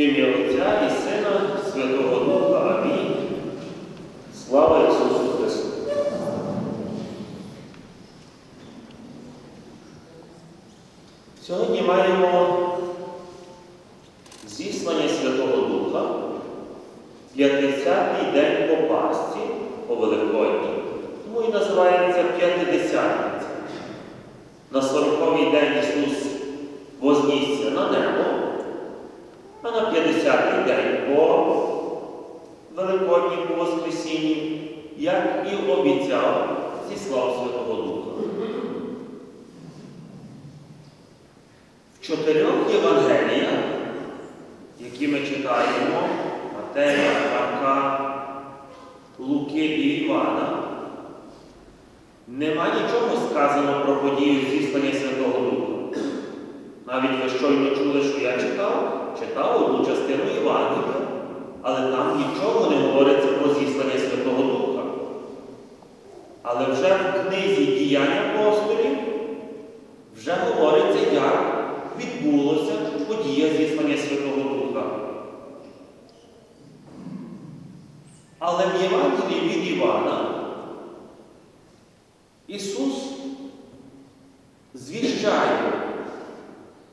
ім'я Отця і Сина, Святого Духа. Амінь. Слава Ісусу Христу! Сьогодні маємо зіслання Святого Духа, 50-й день по Пасхі, по Великодні, тому і називається П'ятидесятниця. На 40-й день Ісус вознісся на небо, а на 50-й день по Великодні по Воскресінні, як і обіцяв зіслав Святого Духа. В чотирьох Євангеліях, які ми читаємо, Матея, Марка, Луки і Івана, нема нічого сказано про подію зіслання Святого Духа. Навіть ви щойно чули, що я читав, читав одну частину Євангелія, але там нічого не говориться про зіслання Святого Духа. Але вже в книзі діяння апостолів вже говориться, як відбулося подія зіслання Святого Духа. Але в Євангелії від Івана Ісус звіщає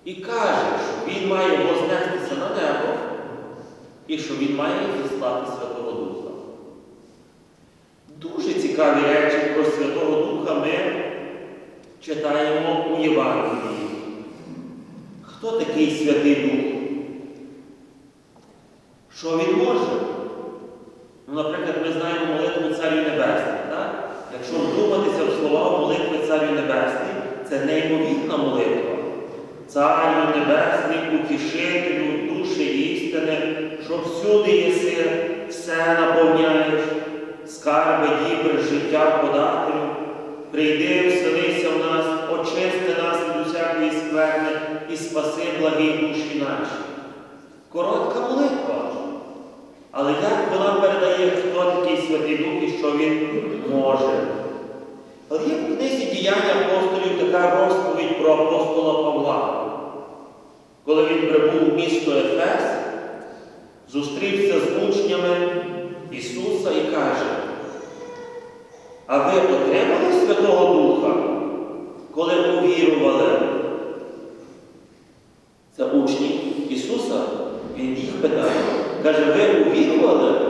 і каже, Він має вознестися на небо і що Він має зіслати Святого Духа. Дуже цікаві речі про Святого Духа ми читаємо у Євангелії. Хто такий Святий Дух? Що він може? Ну, наприклад, ми знаємо молитву Царю Небесний. Так? Якщо вдуматися в слова молитви Царю Небесний, це неймовірна молитва. Царю Небесний, утішителю, душі істини, що всюди єси, все наповняєш, скарби, дібри, життя подателю. Прийди, вселися в нас, очисти нас від усякої скверни і спаси благі душі наші. Коротка молитва. Але як вона передає, хто такий Святий Дух і що він може? Але є в книзі діяння апостолів така розповідь про апостола Павла. Коли він прибув в місто Ефес, зустрівся з учнями Ісуса і каже, а ви отримали Святого Духа, коли увірували? Це учні Ісуса, Він їх питає. Каже, ви увірували?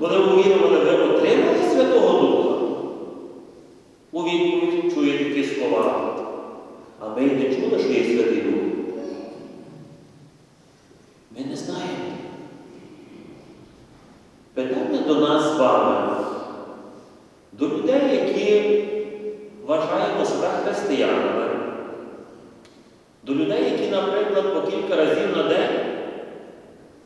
Коли увірували, ви отримали Святого Духа? У відповідь чує такі слова. А ми й не чули, що є Святий Дух. Ми не знаємо. Питання до нас з вами, до людей, які вважаємо себе християнами, до людей, які, наприклад, по кілька разів на день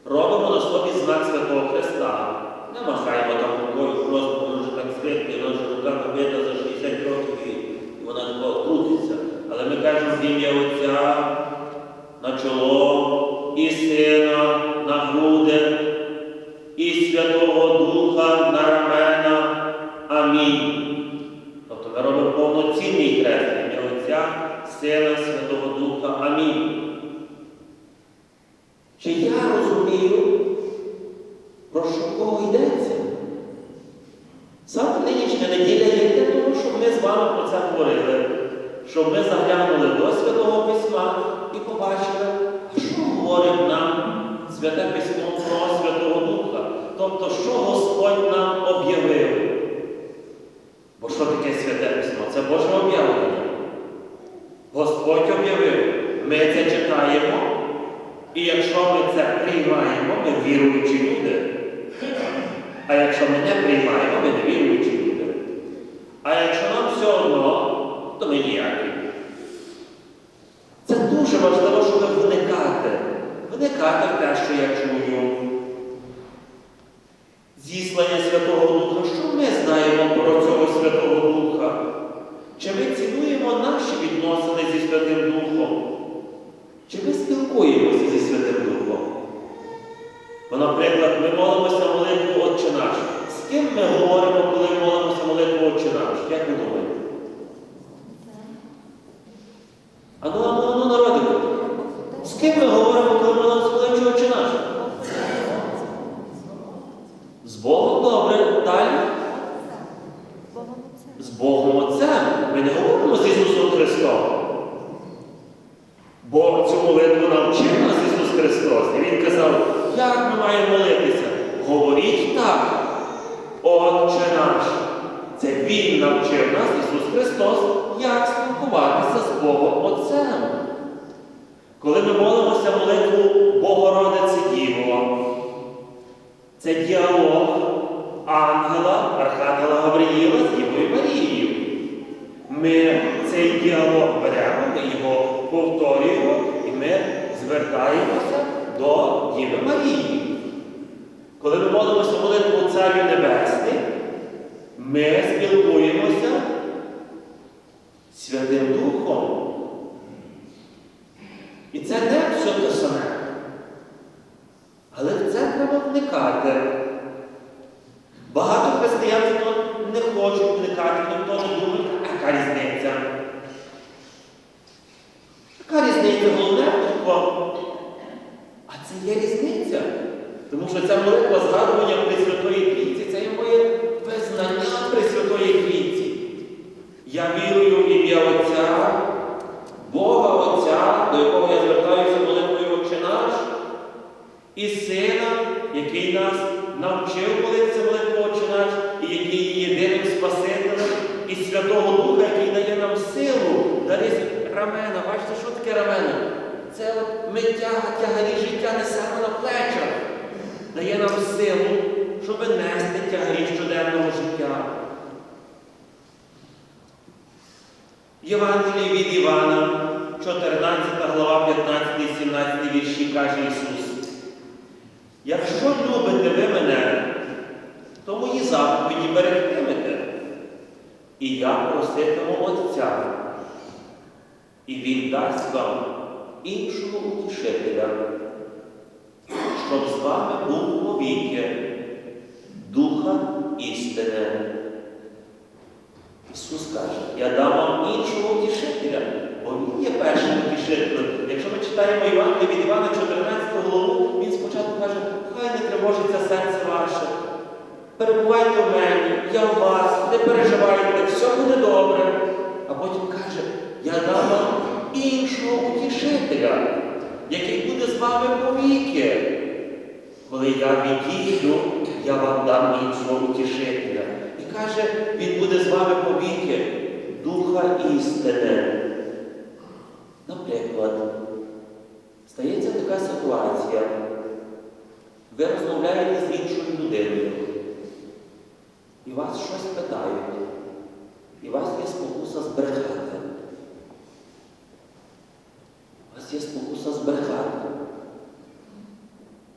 робимо на собі знак Святого Христа. Не махаємо там рукою просто, вже так звикли, воно вже рука набита за 60 років і вона такого крутиться. Але ми кажемо в ім'я Отця на чоло повноцінний хрест Отця, Сина, Святого Духа. Амінь. Чи я розумію, про що кого йдеться? Саме нинішня неділя є для того, щоб ми з вами про це говорили, щоб ми заглянули до Святого Письма і побачили, а що говорить нам Святе Письмо про Святого Духа. Тобто, що Господь нам об'явив. Бо що таке Святе Письмо? Це Боже об'явлення. Господь об'явив. Ми це читаємо. І якщо ми це приймаємо, ми віруючі люди. А якщо ми не приймаємо, ми не віруючі люди. А якщо нам все одно, то ми ніякі. Це дуже важливо, щоб вникати. Вникати в те, що я чую. Зіслання Святого З ким ми говоримо, коли молимося молитву Отче наш? Як ви думаєте? Ану, ану, ану, народику. З ким ми говоримо, коли молимося молитву Отче наш? Богом Отцем. Ми не говоримо з Ісусом Христом. Бо цю молитву навчив нас Ісус Христос. І Він казав, як ми маємо молитися? Говоріть так. Отче наш. Це Він навчив нас, Ісус Христос, як спілкуватися з Богом Отцем. Коли ми молимося молитву Богородице Діво, це діалог ангела, Архангела Гавриїла з Дівою Марією. Ми цей діалог беремо, ми його повторюємо і ми звертаємося до Діви Марії. Коли ми молимося молитву Царю Небесний, ми спілкуємося Святим Духом. І це не все те саме. Але це треба вникати. Багато християн не хочуть вникати, ніхто не думає, яка різниця? Яка різниця головне Бо- А це є різниця. Тому що ця молитва згадування Пресвятої Трійці, це є моє визнання Пресвятої Трійці. Я вірую в ім'я Отця, Святого Духа, який дає нам силу, дарить рамена. Бачите, що таке рамена? Це от ми тяга, тягарі життя несемо на плечах, дає нам силу, щоб нести тягарі щоденного життя. Євангелії від Івана, 14 глава, 15 і 17 вірші каже Ісус. Якщо любите ви мене, то мої заповіді берегтимете. І я проситиму Отця, і Він дасть вам іншого утішителя, щоб з вами був повіки, Духа істини. Ісус каже, я дам вам іншого утішителя, бо Він є першим утішителем. Якщо ми читаємо Євангеліє від Івана 14 главу, він спочатку каже, хай не тривожиться серце ваше. Перебувайте в мені, я в вас, не переживайте, все буде добре. А потім каже, я дам вам іншого утішителя, який буде з вами повіки. Коли я відійду, я вам дам іншого утішителя. І каже, він буде з вами повіки, духа істини. Наприклад, стається така ситуація. Ви розмовляєте з іншою людиною, і вас щось питають, і вас є спокуса збрехати. У вас є спокуса збрехати.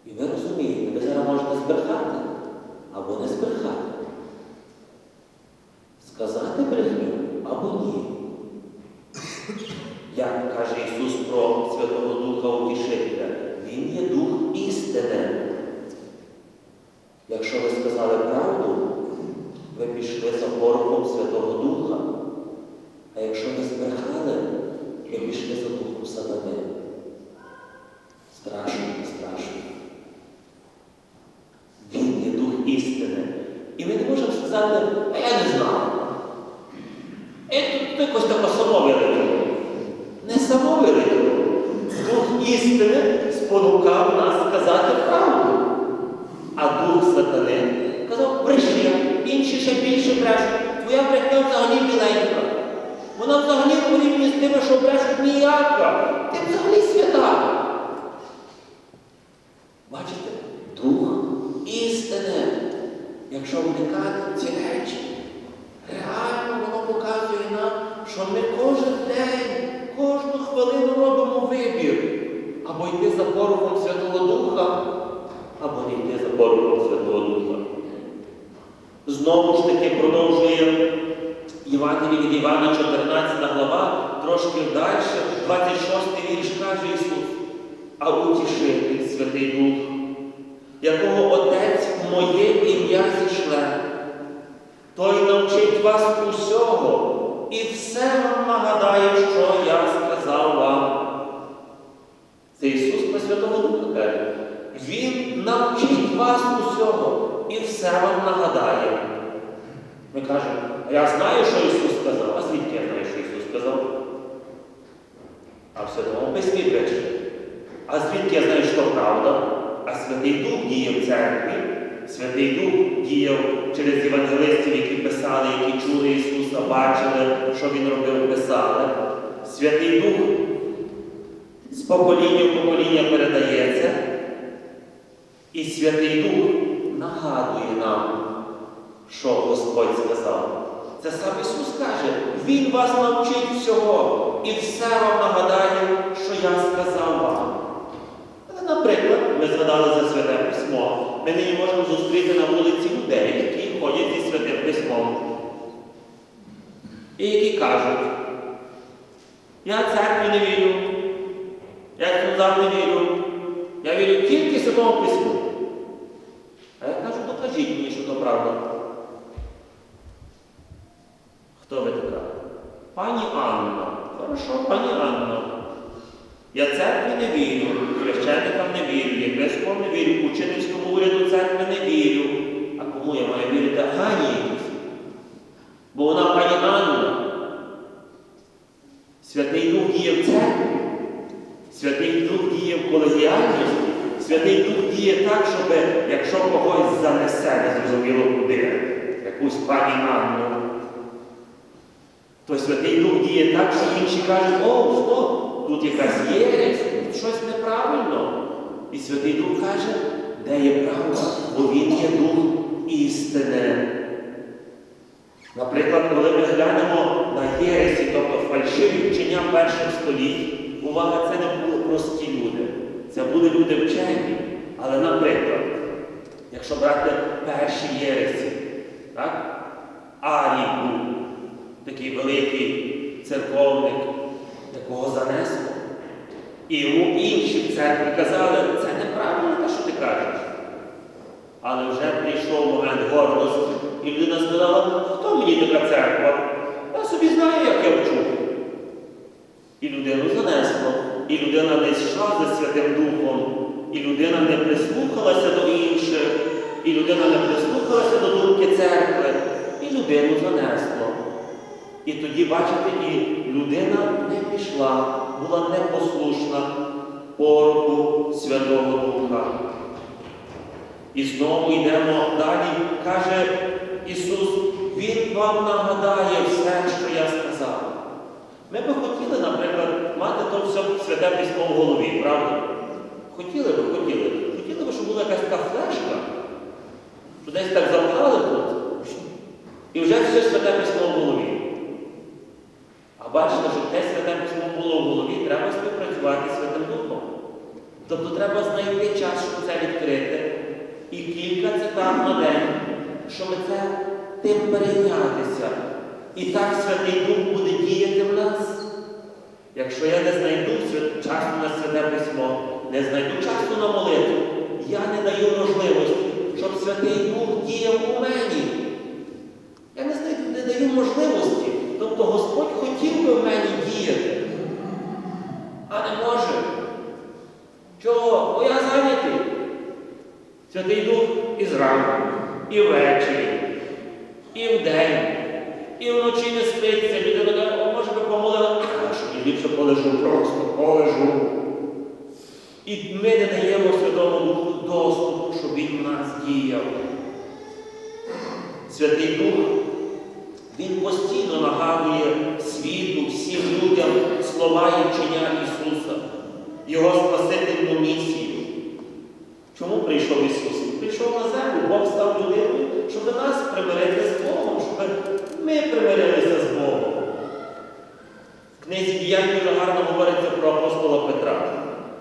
І ви розумієте, ви зараз можете збрехати або не збрехати. Сказати брехню або ні. Як каже Ісус про Святого Духа Утішителя, Він є Дух істини. Якщо ви сказали правду, ви пішли за порохом Святого Духа. А якщо ви збрехали, ви пішли за духом сатани. Страшно, страшно. Він є дух істини. І ми не можемо сказати, а я не знав. І тут якось таке само вирішило. Не само вирішило. Дух істини спонукав нас сказати правду. А дух сатани казав, бреши, інші ще більше брешуть. Твоя брехня взагалі біленька. Вона взагалі порівнює з тими, що брешуть ніяка. Ти взагалі свята. Бачите, дух істини. Якщо вникати ці речі, реально воно показує нам, що ми кожен день, кожну хвилину робимо вибір. Або йти за порохом Святого Духа, або не йти за порохом Святого Духа. Знову ж таки продовжує Євангеліє від Івана, 14 глава, трошки далі, 26 вірш каже Ісус, а утішитель Святий Дух, якого Отець моє ім'я зішле, той навчить вас усього і все вам нагадає, що я сказав вам. Це Ісус про Святого Духа каже. Він навчить вас усього і все вам нагадає. Ми кажемо, я знаю, що Ісус сказав. А звідки я знаю, що Ісус сказав? А в Святому Письмі пише. А звідки я знаю, що правда? А Святий Дух діє в церкві, Святий Дух діяв через євангелистів, які писали, які чули Ісуса, бачили, що Він робив, писали. Святий Дух з покоління в покоління передається. І Святий Дух нагадує нам, що Господь сказав. Це сам Ісус каже, Він вас навчить всього і все вам нагадає, що я сказав вам. Але, наприклад, ми згадали за Святе Письмо. Ми нині можемо зустріти на вулиці людей, які ходять зі Святим Письмом. І які кажуть, я церкві не вірю, я князам не вірю, я вірю тільки Святому Письму. А я кажу, докажіть мені, що то правда. Хто ви така? Пані Анна. Хорошо, пані Анна. Я церкві не вірю, священникам не вірю, єпископам не вірю, учительському уряду церкви не вірю. А кому я маю вірити? Гані. Бо вона пані Анна. Святий Дух діє в церкві. Святий Дух діє в колегіальності. Святий Дух діє так, щоб якщо когось занесе, не зрозуміло куди, якусь пані Анну, то Святий Дух діє так, що інші кажуть, о, стоп, тут якась єресь, тут щось неправильно. І Святий Дух каже, де є правда, бо Він є Дух істини. Наприклад, коли ми глянемо на єресі, тобто фальшиві вчення перших століть, увага, це не були прості люди. Це були люди вчені. Але, наприклад, якщо брати перші єресі, так? Арій був такий великий церковник, якого занесло. І йому інші в церкві казали, це неправильно те, що ти кажеш. Але вже прийшов момент гордості, і людина сказала, хто мені така церква? Я собі знаю, як я вчу. І людину занесло, і людина не йшла за Святим Духом, і людина не прислухалася до інших, і людина не прислухалася до думки церкви, і людину занесло. І тоді, бачите, і людина не пішла, була непослушна пороху Святого Духа. І знову йдемо далі, каже Ісус, Він вам нагадає все, що я сказав. Ми би хотіли, наприклад, мати то все святе письмо в голові, правда? Хотіли би, хотіли. Хотіли би, щоб була якась така флешка, що десь так запхали тут, і вже все святе письмо в голові. А бачите, щоб те святе письмо було в голові, треба співпрацювати з Святим Духом. Тобто треба знайти час, щоб це відкрити. І кілька цитат на день, щоб це тим перейнятися. І так Святий Дух буде діяти в нас. Якщо я не знайду часу на святе письмо, не знайду часу на молитву, я не даю можливості, щоб Святий Дух діяв у мені. Я не, знайду, не даю можливості. Тобто Господь хотів би в мені діяти, а не може. Чого? Бо я зайнятий. Святий Дух і зранку, і ввечері, і вдень, і вночі не спиться. Людина каже, може би помолила, що ліпше полежу, просто полежу. І ми не даємо Святому Духу доступу, щоб він нас діяв. Святий Дух, він постійно нагадує світу, всім людям слова і вчення Ісуса, Його Спасительну місію. Чому прийшов Ісус? Прийшов на землю, Бог став людиною, щоб нас примирити з Богом, щоб ми примирилися з Богом. В книзі діянь дуже гарно говориться про апостола Петра.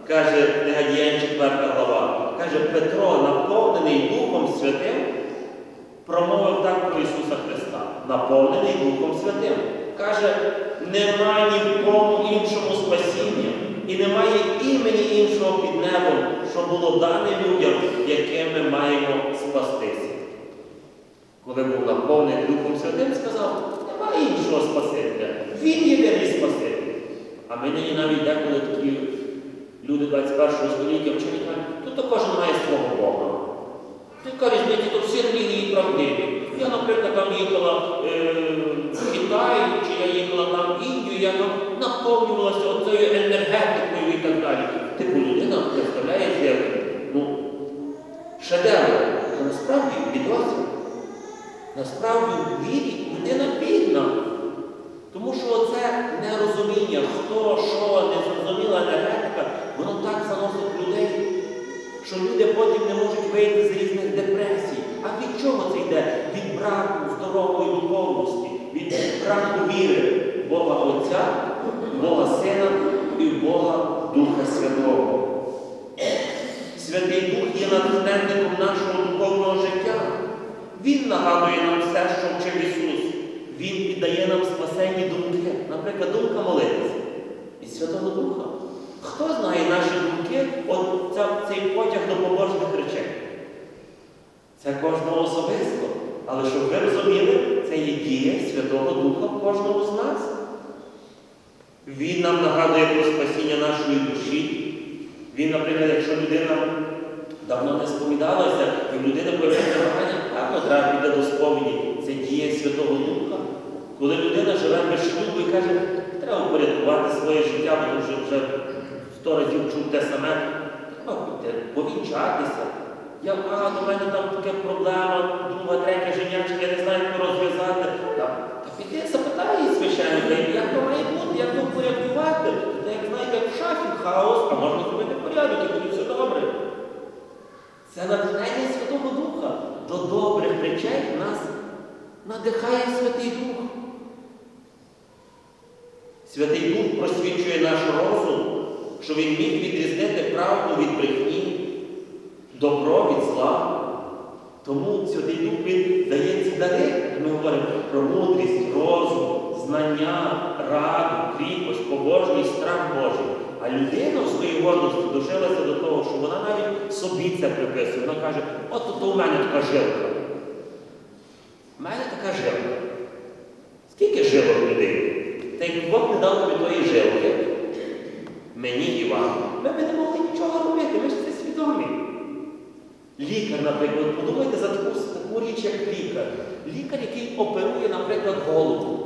Каже книга 4 глава. Каже, Петро, наповнений Духом Святим, промовив так про Ісуса Христа, наповнений Духом Святим. Каже, немає ні в кому іншому спасіння, і немає імені іншого під небом, що було дане людям, яким ми маємо спастися. Коли був наповнений Духом Святим, сказав, немає іншого Спасителя. Він єдиний Спаситель. А мені навіть деколи такі люди 21 століття вчені кажуть, то кожен має свого Бога. Яка різниця, то всі релігії правдиві. Я, наприклад, там їхала е, в Китай, чи я їхала там в Індію, я там наповнювалася оцею енергетикою і так далі. Типу людина представляє як ну, шедевр. А насправді відносин. Насправді в вірі людина бідна. Тому що оце нерозуміння, хто, що, незрозуміла енергетика, воно так заносить людей, що люди потім не можуть вийти з різних депресій. А від чого це йде? Від браку здорової духовності, від браку віри в Бога Отця, в Бога Сина і в Бога Духа Святого. Святий Дух є натхненником нашого духовного життя. Він нагадує нам все, що вчив Ісус. Він піддає нам спасенні думки. Наприклад, думка молитися від Святого Духа. Хто знає наші думки, от ця, цей потяг до побожних речей? Це кожного особисто. Але щоб ви розуміли, це є дія Святого Духа в кожному з нас. Він нам нагадує про спасіння нашої душі. Він, наприклад, якщо людина давно не сповідалася, і в людини появляється бажання, певно, треба піде до сповіді. Це дія Святого Духа. Коли людина живе без шлюбу і каже, треба упорядкувати своє життя, бо вже вже сто разів чув те саме, треба повінчатися. Я, а, до мене там така проблема, друга, третя женячка, я не знаю, як розв'язати. Та, та піди, запитай священника, як то має бути, як то впорядкувати. Та як знаєте, в шафі хаос, а можна зробити порядок і буде все добре. Це натхнення Святого Духа. До добрих речей нас надихає Святий Дух. Святий Дух просвічує наш розум, що він міг відрізнити правду від брехні, добро від зла. Тому Святий Дух він дає ці дари, ми говоримо про мудрість, розум, знання, раду, кріпость, побожність, страх Божий. А людина в своїй гордості дожилася до того, що вона навіть собі це приписує. Вона каже, от то у мене така жилка. У мене така жилка. Скільки жилок в людини? Як Бог не дав тобі тої жилки, мені і вам, ми б не могли нічого робити, ми ж це свідомі. Лікар, наприклад, подумайте за таку, таку річ, як лікар. Лікар, який оперує, наприклад, голову.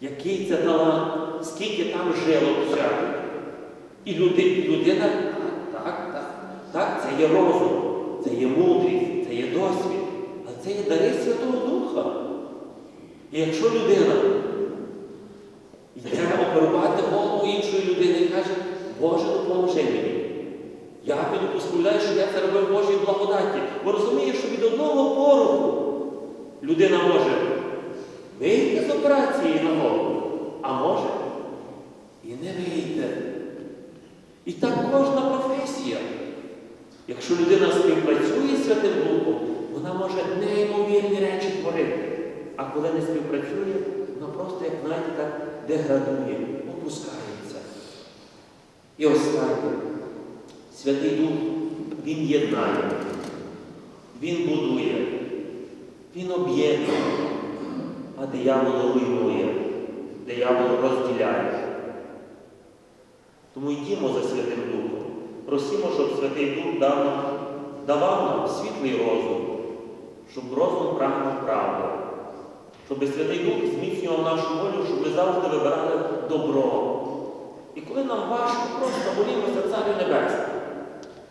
Який це талант, скільки там жилок всяких. І люди, людина, так, так, так, це є розум, це є мудрість, це є досвід, а це є дари Святого Духа. І якщо людина йде оперувати голову іншої людини і каже, Боже, допоможи мені. Я піду посповідаю, що я це робив Божій благодаті. Бо розумієш, що від одного поруху людина може вийти з операції на голову, а може і не вийти. І так кожна професія. Якщо людина співпрацює з Святим Духом, вона може неймовірні речі творити. А коли не співпрацює, вона просто, як знаєте, так деградує, опускається. І останнє. Святий Дух, Він єднає, Він будує, Він об'єднує, а диявол руйнує, диявол розділяє. Тому йдімо за Святим Духом. Просімо, щоб Святий Дух дав нам, давав нам світлий розум, щоб розум прагнув правди, щоб Святий Дух зміцнював нашу волю, щоб ми завжди вибирали добро. І коли нам важко, просто молімося Царю Небесному.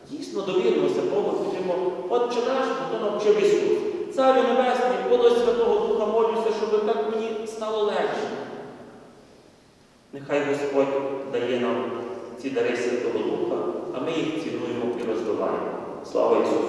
Дійсно довіримося Богу, скажімо, Отче наш, хто навчив Ісус. Царю Небесний, коло Святого Духа молюся, щоб так мені стало легше. Нехай Господь дає нам ці дари Святого Духа, а ми їх цінуємо і розвиваємо. Слава Ісусу!